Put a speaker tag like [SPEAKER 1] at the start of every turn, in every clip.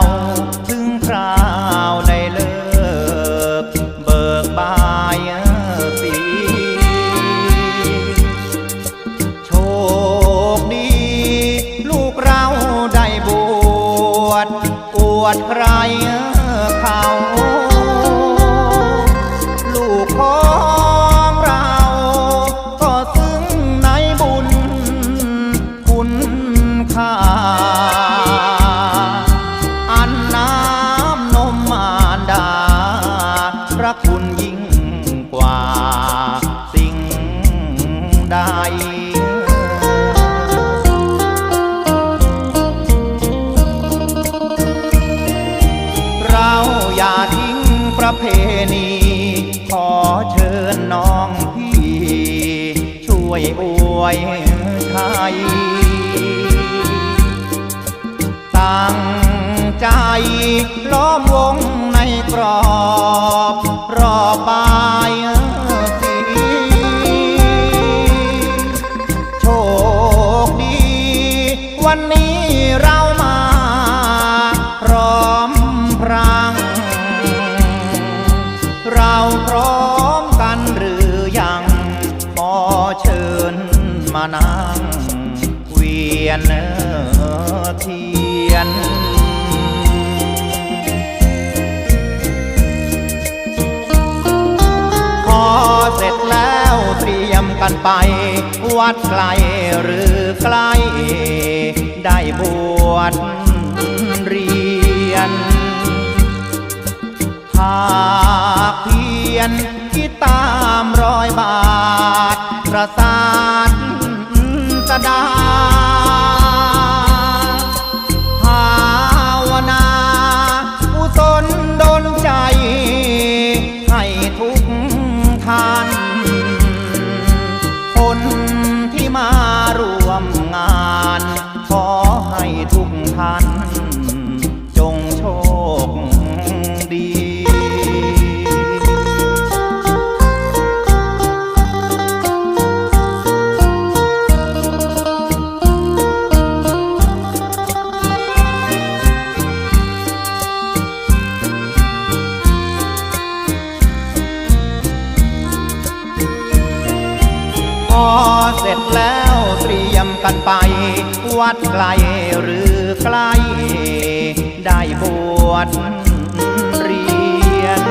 [SPEAKER 1] าถึงคราวได้เลิกเบิกบายสี โชคดี ลูกเราได้บวชอวดใครเขาลูกของเรา ก็ซึ้งในบุญคุณค่า ประเพณี ขอเชิญน้องพี่ ช่วยอวยไทยตั้งใจล้อมวงในกรอบ พร้อมกันหรือยัง ขอเชิญมานั่งเวียนเทียน พอเสร็จแล้วเตรียมกันไป วัดไกลหรือใกล้ได้บวชเรียนภาคเพี ยนที่ตามรอยบาท ประสานสดา พอเสร็จแล้วเตรียมกันไป วัดไกลหรือใกล้ได้บวชเรียน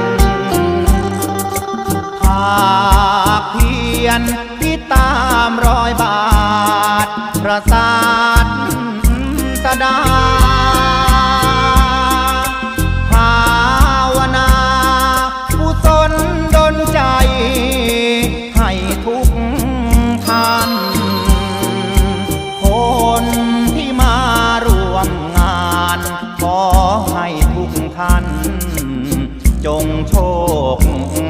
[SPEAKER 1] ภาคเพียนที่ตามรอยบาทประสา 中ง